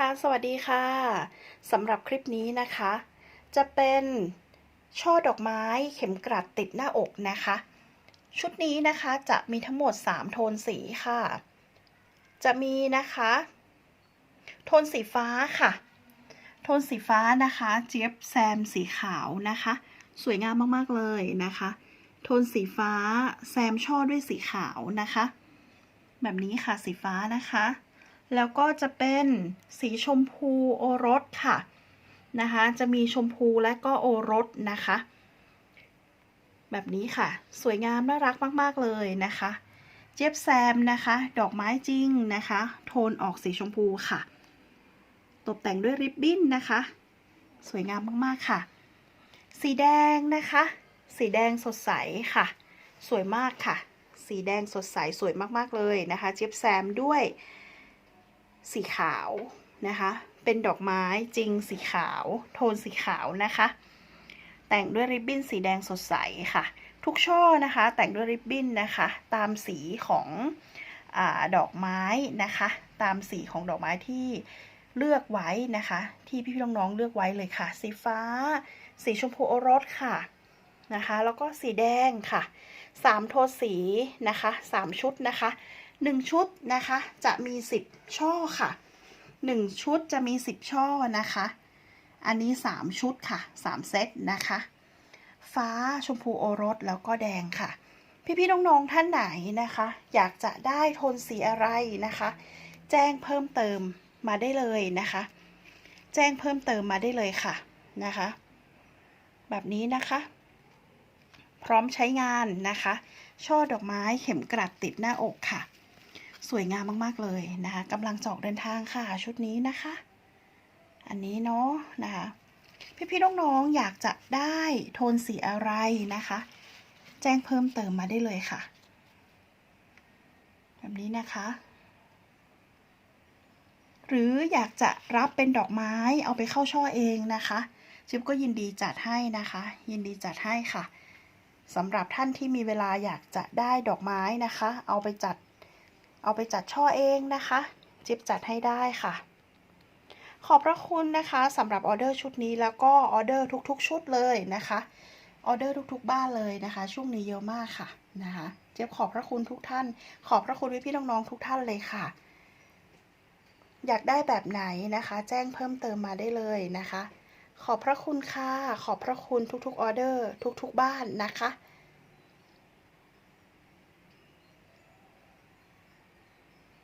ค่ะ สวัสดีค่ะ สำหรับคลิปนี้นะคะ จะเป็นช่อดอกไม้เข็มกลัดติดหน้าอกนะคะ ชุดนี้นะคะจะมีทั้งหมด 3 โทนสีค่ะ จะมีนะคะ โทนสีฟ้าค่ะ โทนสีฟ้านะคะ เจี๊ยบแซมสีขาวนะคะ สวยงามมากๆเลยนะคะ โทนสีฟ้าแซมช่อด้วยสีขาวนะคะ แบบนี้ค่ะสีฟ้านะคะ แล้วก็จะเป็นสีชมพูโอรสค่ะนะคะ จะมีชมพูและก็โอรสนะคะ แบบนี้ค่ะ สวยงามน่ารักมาก ๆ เลยนะคะ เจี๊ยบแซมนะคะ ดอกไม้จริงนะคะ โทนออกสีชมพูค่ะ ตกแต่งด้วยริบบิ้นนะคะ สวยงามมาก ๆ ค่ะ สีแดงนะคะ สีแดงสดใสค่ะ สวยมากค่ะ สีแดงสดใสสวยมาก ๆ เลยนะคะ เจี๊ยบแซมด้วย สีขาวนะคะ เป็นดอกไม้จริงสีขาว โทนสีขาวนะคะ แต่งด้วยริบบิ้นสีแดงสดใสค่ะ ทุกช่อนะคะ แต่งด้วยริบบิ้นนะคะ ตามสีของอดอกไม้นะคะ ตามสีของดอกไม้ที่เลือกไว้นะคะ ที่พี่ๆน้องๆเลือกไว้เลยค่ะ สีฟ้า สีชมพูโอรสค่ะนะคะ แล้วก็สีแดงค่ะสามโทนสีนะคะสามชุดนะคะ หนึ่งชุดนะคะ จะมีสิบช่อค่ะหนึ่งชุดจะมีสิบช่อนะคะ อันนี้สามชุดค่ะสามเซตนะคะ ฟ้าชมพูโอรสแล้วก็แดงค่ะ พี่ๆน้องๆท่านไหนนะคะ อยากจะได้โทนสีอะไรนะคะ แจ้งเพิ่มเติมมาได้เลยนะคะ แจ้งเพิ่มเติมมาได้เลยค่ะนะคะ แบบนี้นะคะพร้อมใช้งานนะคะ ช่อดอกไม้เข็มกลัดติดหน้าอกค่ะ สวยงามมากๆเลยนะคะกำลังจออกเดินทางค่ะชุดนี้นะคะ อันนี้เนาะนะคะพี่ๆน้องๆอยากจะได้โทนสีอะไรนะคะ แจ้งเพิ่มเติมมาได้เลยค่ะ แบบนี้นะคะ หรืออยากจะรับเป็นดอกไม้เอาไปเข้าช่อเองนะคะจิ๊บก็ยินดีจัดให้นะคะ ยินดีจัดให้ค่ะสำหรับท่านที่มีเวลาอยากจะได้ดอกไม้นะคะ เอาไปจัด เอาไปจัดช่อเองนะคะ จิ๊บจัดให้ได้ค่ะ ขอบพระคุณนะคะสำหรับออเดอร์ชุดนี้แล้วก็ออเดอร์ทุกๆ ชุดเลยนะคะออเดอร์ทุกๆ บ้านเลยนะคะ ช่วงนี้เยอะมากค่ะนะคะเจี๊ยบขอบพระคุณทุกท่าน ขอบพระคุณพี่ๆน้องๆทุกท่านเลยค่ะ อยากได้แบบไหนนะคะ แจ้งเพิ่มเติมมาได้เลยนะคะ ขอบพระคุณค่ะ ขอบพระคุณทุกๆออเดอร์ ทุกๆ บ้านนะคะ